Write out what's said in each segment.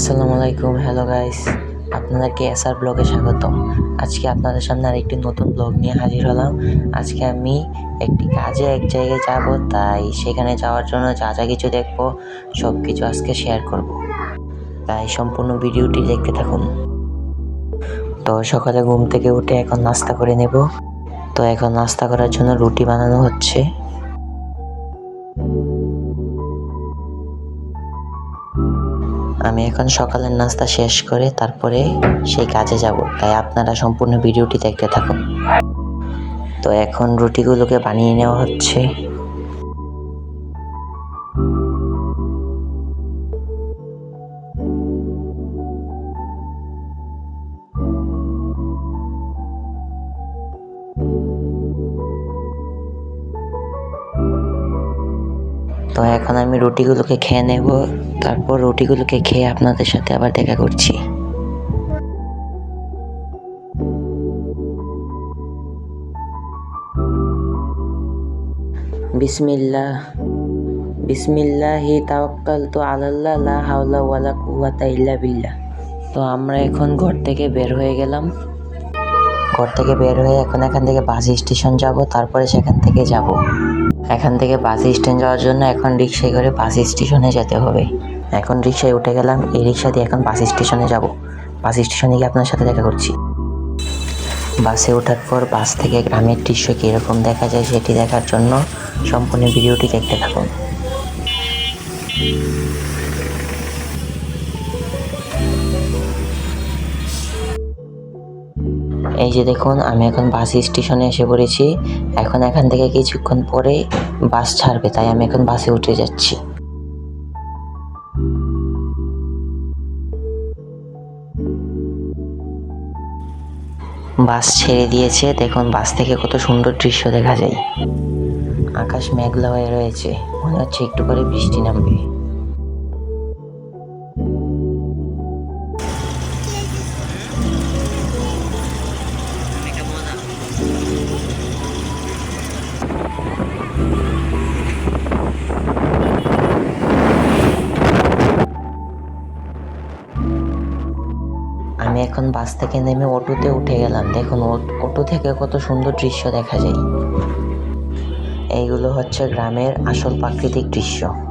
আসসালামু আলাইকুম hello guys আপনাদেরকে এসআর ব্লগে স্বাগতম। আজকে আপনাদের সামনে আরেকটি নতুন ব্লগ নিয়ে হাজির হলাম। আজকে আমি একটি কাজে, এক জায়গায় যাব, তাই সেখানে যাওয়ার জন্য যা যা কিছু দেখব সব কিছু আজকে শেয়ার করব। তাই সম্পূর্ণ ভিডিওটি দেখতে থাকুন। তো সকালে ঘুম থেকে উঠে এখন নাস্তা করে নেব। তো এখন নাস্তা করার জন্য রুটি বানানো হচ্ছে। আমি এখন সকালের নাস্তা শেষ করে তারপরে সেই কাজে যাব। তাই আপনারা সম্পূর্ণ ভিডিওটি দেখতে থাকুন। তো এখন রুটিগুলোকে বানিয়ে নেওয়া হচ্ছে। তো এখন আমি রুটিগুলোকে খেয়ে নেব। তারপর রুটিগুলোকে খেয়ে আপনাদের সাথে আবার দেখা করছি। বিসমিল্লাহ। বিসমিল্লাহি তাওয়াক্কালতু আলাল্লাহ, লা হাওলা ওয়ালা কুওয়াতা ইল্লা বিল্লাহ। তো আমরা এখন ঘর থেকে বের হয়ে গেলাম। ঘর থেকে বের হয়ে এখন এখান থেকে বাস স্টেশন যাব, তারপরে সেখান থেকে যাব। এখান থেকে বাস স্ট্যান্ড যাওয়ার জন্য এখন রিক্সায় করে বাস স্টেশনে যেতে হবে। এখন রিক্সায় উঠে গেলাম, এই রিক্সা দিয়ে এখন বাস স্টেশনে যাব। বাস স্টেশনে গিয়ে আপনার সাথে দেখা করছি। বাসে ওঠার পর বাস থেকে গ্রামের দৃশ্য কীরকম দেখা যায় সেটি দেখার জন্য সম্পূর্ণ ভিডিওটি দেখতে থাকুন। এই যে দেখুন, আমি এখন বাস স্টেশনে এসে পড়েছি। এখন এখান থেকে কিছুক্ষণ পরে বাস ছাড়বে, তাই আমি এখন বাসে উঠে যাচ্ছি। বাস ছেড়ে দিয়েছে, দেখুন বাস থেকে কত সুন্দর দৃশ্য দেখা যায়। আকাশ মেঘলা হয়ে রয়েছে, মনে হচ্ছে একটু করে বৃষ্টি নামবে। আমি এখন বাস থেকে নেমে অটোতে উঠে গেলাম। দেখুন অট- থেকে কত সুন্দর দৃশ্য দেখা যায়। এইগুলো হচ্ছে গ্রামের আসল প্রাকৃতিক দৃশ্য।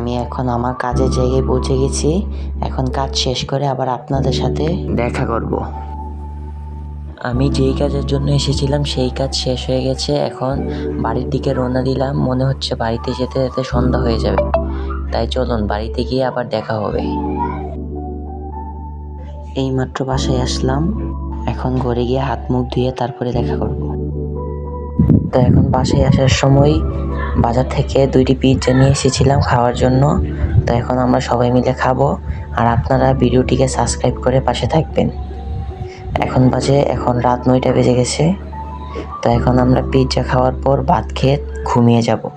আমি এখন আমার কাজের জায়গায় পৌঁছে গেছি। এখন কাজ শেষ করে আবার আপনাদের সাথে দেখা করব। আমি যেই কাজের জন্য এসেছিলাম, সেই কাজ শেষ হয়ে গেছে। এখন বাড়ির দিকে রওনা দিলাম। মনে হচ্ছে বাড়িতে যেতে যেতে সন্ধ্যা হয়ে যাবে। তাই চলুন, বাড়িতে গিয়ে আবার দেখা হবে। এইমাত্র বাসায় আসলাম। এখন ঘরে গিয়ে হাত মুখ ধুয়ে তারপরে দেখা করব। তো এখন বাসায় আসার সময় বাজার থেকে দুইটি পিৎজা নিয়ে এসেছিলাম খাওয়ার জন্য। তো এখন আমরা সবাই মিলে খাব। আর আপনারা ভিডিওটিকে সাবস্ক্রাইব করে পাশে থাকবেন। এখন বাজে, এখন রাত নয়টা বেজে গেছে। তো এখন আমরা পিৎজা খাওয়ার পর ভাত খেয়ে ঘুমিয়ে যাব।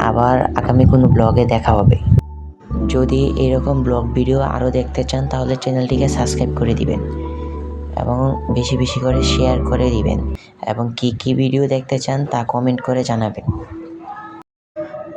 আবার আগামী কোনো ব্লগে দেখা হবে। যদি এরকম ব্লগ ভিডিও আরও দেখতে চান, তাহলে চ্যানেলটিকে সাবস্ক্রাইব করে দিবেন। এবং বেশি বেশি করে শেয়ার করে দিবেন। এবং কি কি ভিডিও দেখতে চান তা কমেন্ট করে জানাবেন।